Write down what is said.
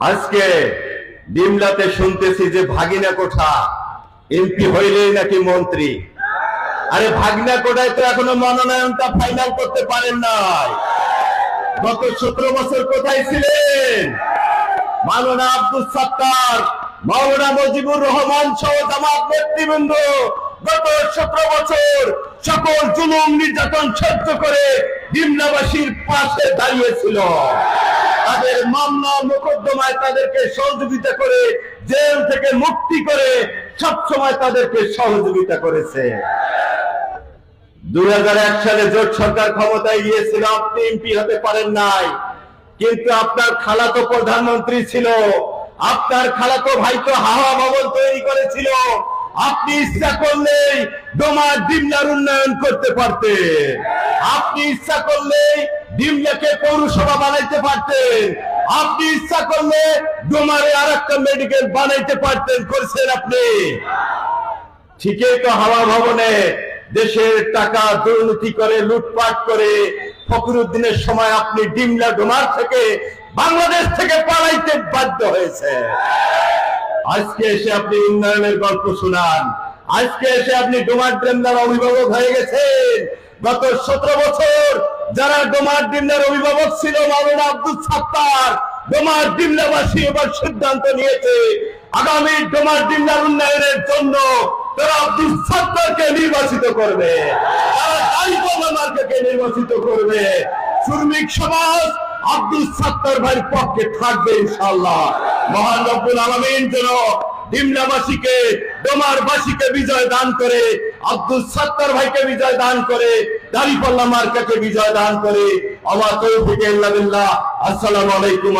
আজকে ডিমলাতে শুনতেছি যে ভাগিনা কোঠা। এমপি হইলেই নাকি মন্ত্রী। আরে ভাগিনা কোঠায় তো এখনও মনোনয়নটা ফাইনাল করতে পারেন নাই। গত সতেরো বছর কোথায় ছিলেন? মাওলানা আব্দুল সত্তার, মাওলানা মুজিবুর রহমান সহ জামাত নেতৃবৃন্দ, গত সতেরো বছর সকল জুলুম নির্যাতন সহ্য করে ডিমলাবাসীর পাশে দাঁড়িয়েছিল। তাদের মামলা মোকদ্দমায় তাদেরকে সহযোগিতা করে জেল থেকে মুক্তি করে সবসময় তাদেরকে সহযোগিতা করেছে। দুই সালে জোট সরকার ক্ষমতায় গিয়েছিল, আপনি এমপি হতে পারেন নাই। কিন্তু আপনার খালাতো প্রধানমন্ত্রী ছিল, আপনার খালাতো ভাই তো হাওয়া ভবন তৈরি করেছিল। আপনি ইচ্ছা করলেই ডোমা ডিমলার উন্নয়ন করতে পারতেন। আপনি ইচ্ছা করলেই ডিমলাকে পৌরসভা বানাইতে পারতেন। আপনি ইচ্ছা করলে ডোমারে আর একটা মেডিকেল বানাইতে পারতেন, করছেন আপনি। ঠিকই তো হাওয়া ভবনে দেশের টাকা দুর্নীতি করে, লুটপাট করে, ফখরুদ্দিনের সময় আপনি ডিমলা ডোমার থেকে বাংলাদেশ থেকে পালাইতে বাধ্য হয়েছে আজকে এসে আপনি উন্নয়নের গল্প শোনান। আজকে এসে আপনি ডোমার ডিমলার অভিভাবক হয়ে গেছেন। গত সতেরো বছর যারা ডোমার ডিমলার অভিভাবক ছিল মাওলানা আব্দুল সাত্তার, ডোমার ডিমলাবাসী এবার সিদ্ধান্ত নিয়েছে আগামী ডোমার ডিমলার উন্নয়নের জন্য তারা আব্দুল সাত্তারকে নির্বাচিত করবে। নির্বাচিত করবে। শ্রমিক সমাজ আব্দুল সাত্তার ভাইয়ের পক্ষে থাকবে ইনশাল্লাহ মহান রব্বুল আলামিন যেন ডিমলাবাসীকে ডোমারবাসীকে বিজয় দান করে, আব্দুল সত্তার ভাইকে বিজয় দান করে দাড়িপাল্লা মার্কাকে বিজয় দান করে। আমার তৌফিক আসসালামু আলাইকুম